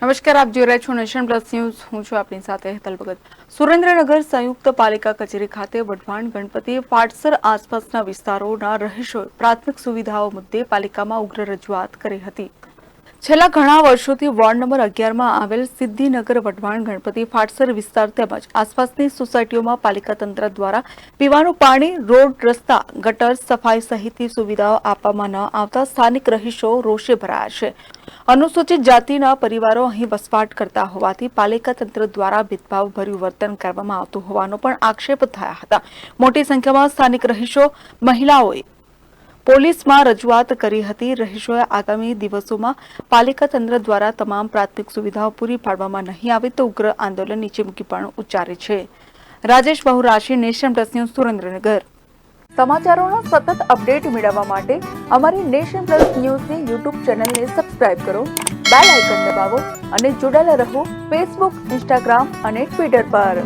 નમસ્કાર, આપ જોઈ રહ્યા છો નેશન પ્લસ ન્યૂઝ. હું છું આપની સાથે હેતલ ભગત. સુરેન્દ્રનગર સંયુક્ત પાલિકા કચેરી ખાતે વઢવાણ ગણપતિ પાટસર આસપાસના વિસ્તારોના રહીશોએ પ્રાથમિક સુવિધાઓ મુદ્દે પાલિકામાં ઉગ્ર રજૂઆત કરી હતી. છેલ્લા ઘણા વર્ષોથી વોર્ડ નંબર અગિયારમાં આવેલ સિદ્ધિનગર વઢવાણ ગણપતિ ફાટસર વિસ્તાર તેમજ આસપાસની સોસાયટીઓમાં પાલિકા તંત્ર દ્વારા પીવાનું પાણી, રોડ, રસ્તા, ગટર, સફાઈ સહિતની સુવિધાઓ આપવામાં ન આવતા સ્થાનિક રહીશો રોષે ભરાયા છે. અનુસૂચિત જાતિના પરિવારો અહીં વસવાટ કરતા હોવાથી પાલિકા તંત્ર દ્વારા ભેદભાવભર્યું વર્તન કરવામાં આવતું હોવાનો પણ આક્ષેપ થયા હતા. મોટી સંખ્યામાં સ્થાનિક રહીશો, મહિલાઓએ પોલીસમાં રજૂઆત કરી હતી. રહીશોએ આગામી દિવસોમાં પાલિકા તંત્ર દ્વારા તમામ પ્રાથમિક સુવિધાઓ પૂરી પાડવામાં નહીં આવે તો ઉગ્ર આંદોલનની ચીમકી પણ ઉચ્ચારી છે. Rajesh Bahurashi nation plus news, Surendranagar. સમાચારોના સતત અપડેટ મેળવવા માટે અમારી નેશન પ્લસ ન્યૂઝની યુટ્યુબ ચેનલને સબસ્ક્રાઇબ કરો, બેલ આઇકન દબાવો અને જોડાયેલા રહો ફેસબુક, ઇન્સ્ટાગ્રામ અને ટ્વિટર પર.